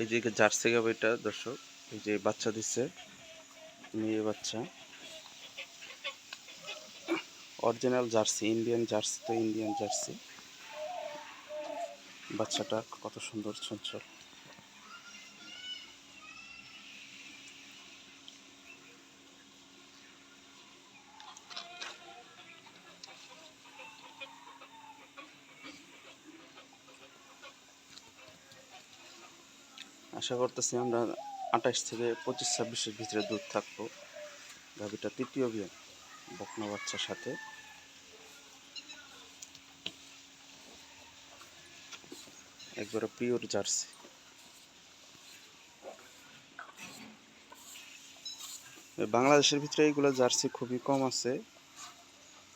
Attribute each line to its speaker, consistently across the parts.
Speaker 1: এই যে জার্সি গাবিটা দর্শক, এই যে বাচ্চা দিচ্ছে, মেয়ে বাচ্চা। অরিজিনাল জার্সি ইন্ডিয়ান জার্সি, তো ইন্ডিয়ান জার্সি। বাচ্চাটা কত সুন্দর, চঞ্চল। আশা করতেছি আমরা আঠাশ থেকে পঁচিশ ছাব্বিশের ভিতরে দুধ থাকব। গাভিটা তৃতীয় বিয়ে, বকনা বাচ্চার সাথে। একবারে পিওর জার্সি। বাংলাদেশের ভিতরে এইগুলো জার্সি খুবই কম আছে।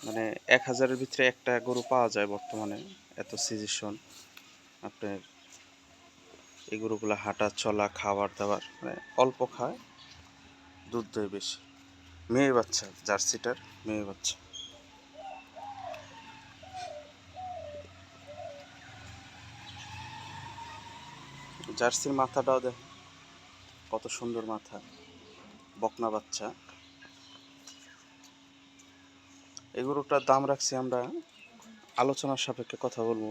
Speaker 1: মানে এক হাজারের ভিতরে একটা গরু পাওয়া যায় বর্তমানে, এত সিজেশন আপনার এই গরুগুলো হাঁটা, চলা খাবার দাবার মানে অল্প খায়। দুধ দেয় বেশি। মেয়ে বাচ্চা, জার্সিটার মেয়ে বাচ্চা। জার্সির মাথাটাও দেখ কত সুন্দর মাথা। বকনা বাচ্চা। এই গরুটার দাম রাখছি আমরা আলোচনার সাপেক্ষে কথা বলব।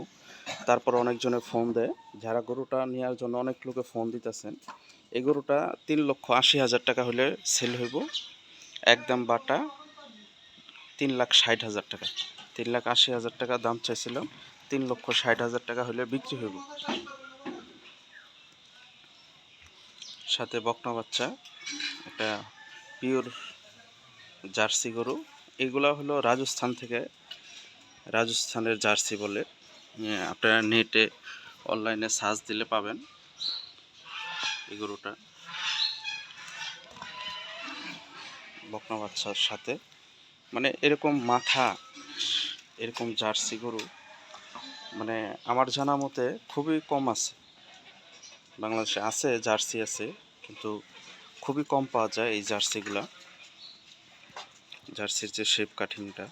Speaker 1: তারপর অনেকজনে ফোন দেয়। যারা গরুটা নেওয়ার জন্য অনেক লোকে ফোন দিতেছেন, এই গরুটা তিন লক্ষ আশি হাজার টাকা হলে সেল হইব। একদম বাটা, তিন লাখ ষাট হাজার টাকা। তিন লাখ আশি হাজার টাকা দাম চাইছিলাম, তিন লক্ষ ষাট হাজার টাকা হলে বিক্রি হইব। সাথে বকনা বাচ্চা, একটা পিওর জার্সি গরু। এগুলা হলো রাজস্থান থেকে রাজস্থানের জার্সি বলে। আপনারা নেটে অনলাইনে সার্চ দিলে পাবেন এই গরুটা। বকনা বাচ্চার সাথে। মানে এরকম মাথা, এরকম জার্সি গরু মানে আমার জানা মতে খুবই কম আছে। বাংলাদেশে আছে, জার্সি আছে, কিন্তু খুবই কম পাওয়া যায় এই জার্সিগুলা। জার্সির যে শেপ কাটিংটা